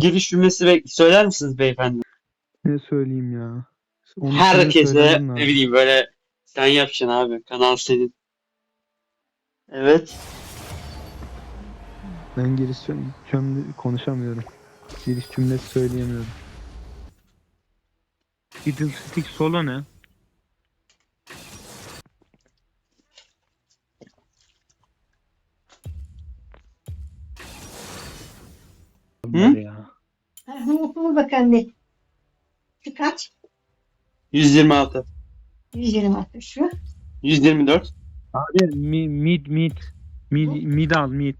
Giriş cümlesi söyler misiniz beyefendi? Ne söyleyeyim ya? Onu Herkese ne bileyim böyle sen yapacaksın abi. Kanal senin. Evet. Ben giriş cümle konuşamıyorum. Giriş cümlesi söyleyemiyorum. Fiddlestick solo ne? Bunlar ya. Unutma bak anne. Şu kaç? 126. 126 şu. 124. Abi mi, mid mid. Mid, mid al mid.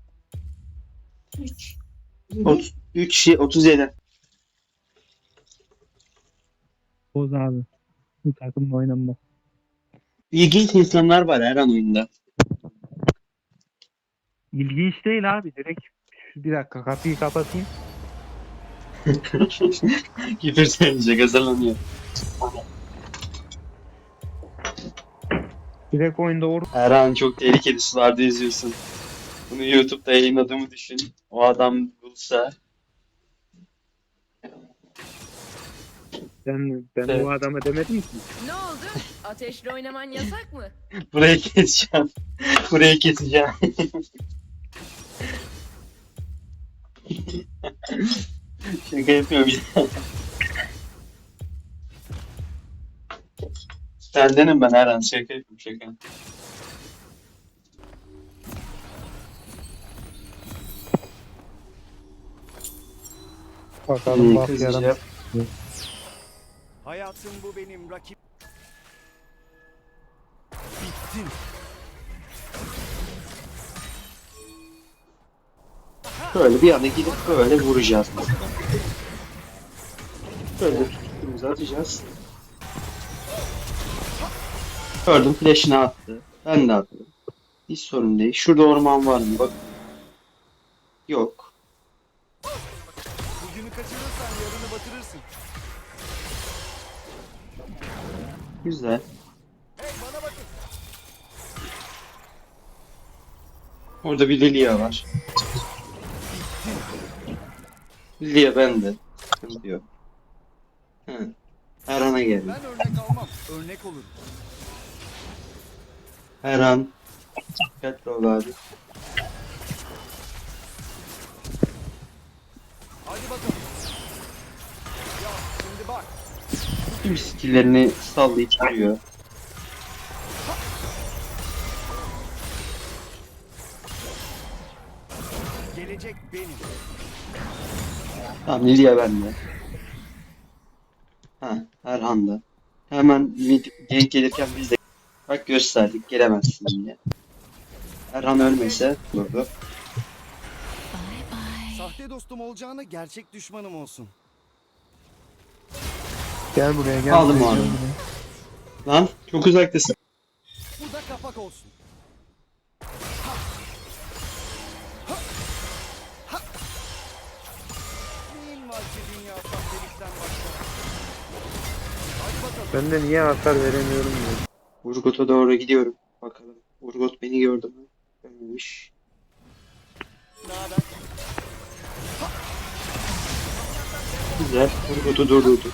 3. 30, 3 şey 37. Boz abi. Bu takımla oynanmaz. İlginç insanlar var her an oyunda. İlginç değil abi direkt. Şu bir dakika kapıyı kapatayım. Söyleyecek hazırlanıyor. Direkt oyunda or Her an çok tehlikeli sularda yüzüyorsun. Bunu YouTube'da yayınladığımı düşün. O adam bulsa. Ben ben Evet. o adama demedim ki. Ne oldu? Ateşle oynaman yasak mı? Burayı keseceğim. Burayı keseceğim. Şaka yapıyorum ya. Sendenim ben her an şaka yapıyorum şaka. Bakalım bak kızacağım. yarın. Hayatım bu benim rakip. Bittin. Böyle bir anda gidip böyle vuracağız mesela. Böyle tuttuğumuzu atacağız. Gördüm flash'ını attı. Ben de attım. Hiç sorun değil. Şurada orman var mı? Bak. Yok. Güzel. Hey bana bakın. Orada bir Lilia var. Lilia bende. Sıkıntı yok. Hı. Erhan'a geldi. Ben örnek almam. Örnek olurum. Erhan. Dikkatli ol abi. Hadi bakalım. Ya şimdi bak. Tüm skill'lerini sallayıp duruyor. Gelecek benim. Tamam Lilia bende. Ha, Erhan da. Hemen gank gelirken biz de bak gösterdik gelemezsin diye. Erhan ölmese durdu. Sahte dostum olacağına gerçek düşmanım olsun. Gel buraya gel. Aldım buraya, abi. gel buraya. Lan çok uzaktasın. Bu da kapak olsun. Ben de niye hasar veremiyorum ya. Urgot'a doğru gidiyorum. Bakalım. Urgot beni gördü mü? Görmemiş. Güzel. Urgot'u durdurdu.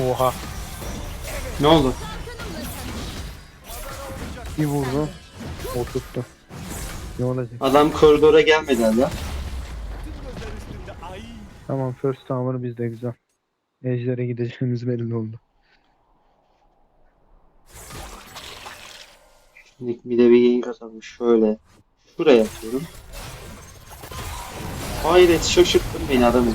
Oha. Ne oldu? Bir vurdu. Oturttu. Ne olacak? Adam koridora gelmedi hala. Tüm gözler üstünde. Ay. Tamam first tower bizde güzel. Ejder'e gideceğimiz belli oldu. Şimdi bir de bir gank atalım. Şöyle. Şuraya atıyorum. Hayret şaşırttın beni adamı.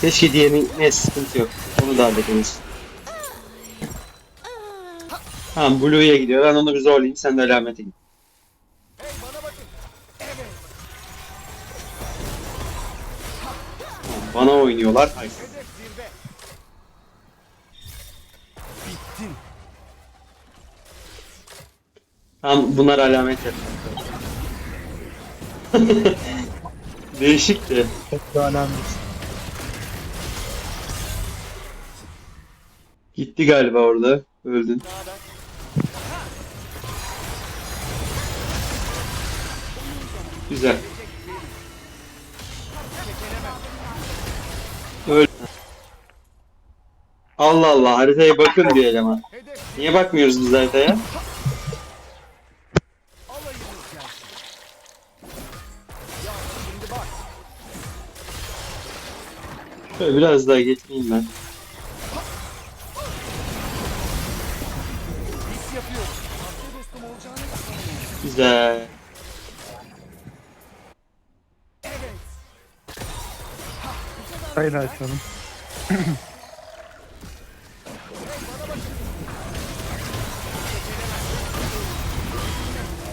Keşke diğerini ne sıkıntı yok. Onu da hallederiz. Tamam Blue'ya gidiyor. Ben onu bir zorlayayım. Sen de alamete git. Bana oynuyorlar. Bittin. Tamam bunlar alamet. Değişikti. Çok da önemli. Gitti galiba orada. Öldün. Güzel. Öl. Allah Allah haritaya bakın diyor eleman. Niye bakmıyoruz biz haritaya? Şöyle biraz daha geçmeyeyim ben. Güzel. Hayır açalım.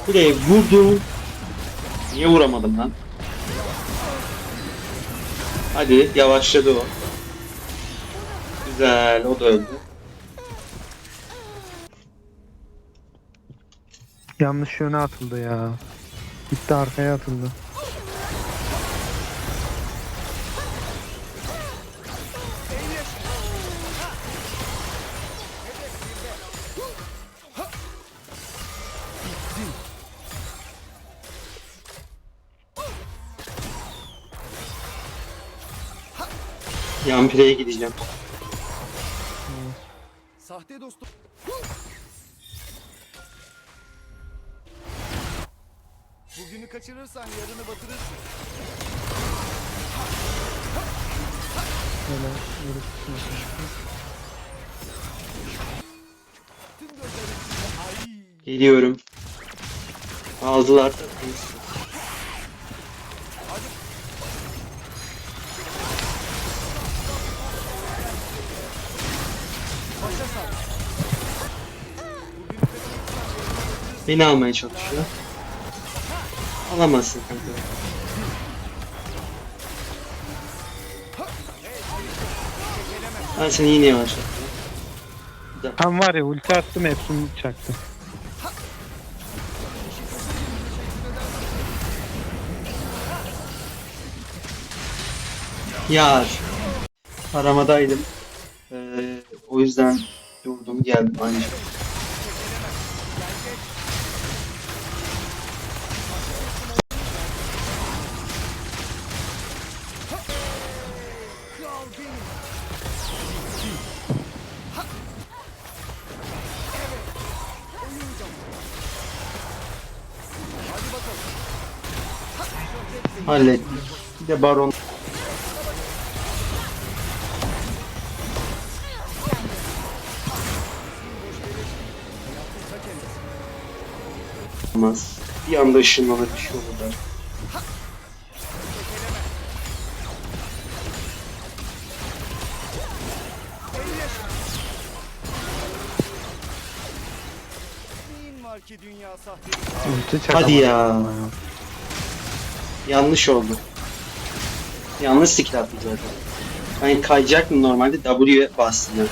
Buraya vurdum. Niye vuramadım lan? Hadi yavaşladı o. Güzel o da öldü. Yanlış yöne atıldı ya. Gitti arkaya atıldı. Yampireye gideceğim. Sahte dostum. Bugünü kaçırırsan yarını batırırsın. Böyle böyle Tüm ay. Geliyorum. Aldılar. Başa sar. Beni almaya çalışıyor. Alamazsın kanka. Ben seni yine yavaşlattım. Tam var ya ulti attım hepsini çaktı. Yar. Aramadaydım. Ee, o yüzden durdum geldim ancak. Hallettim. Bir de baron. Olmaz. Bir anda ışınlanır bir şey olur Hadi ya. Yanlış oldu. Yanlış skill attım zaten. Ben kayacaktım normalde W'ye bastım ya.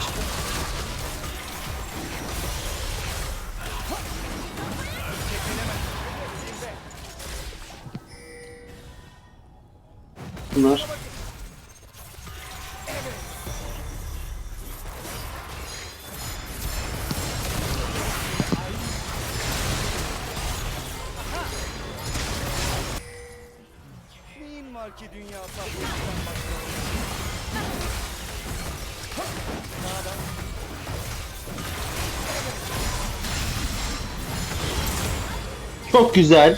Bunlar çok güzel.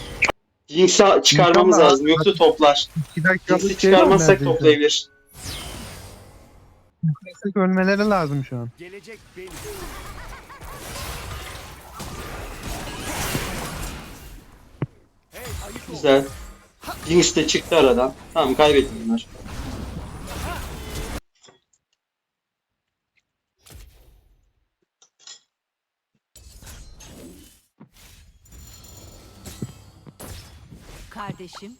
Jinx'i çıkarmamız lazım yoksa toplar. 2 dakikalık Jinx'i şey var çıkarmazsak neredeyse. toplayabilir. Destek ölmeleri lazım şu an. Gelecek benim. Hey ayık ol. Güzel. Jinx de çıktı aradan. Tamam kaybettim bunlar. Kardeşim?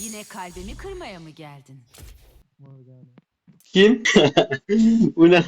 Yine kalbimi kırmaya mı geldin? Kim? Bu ne?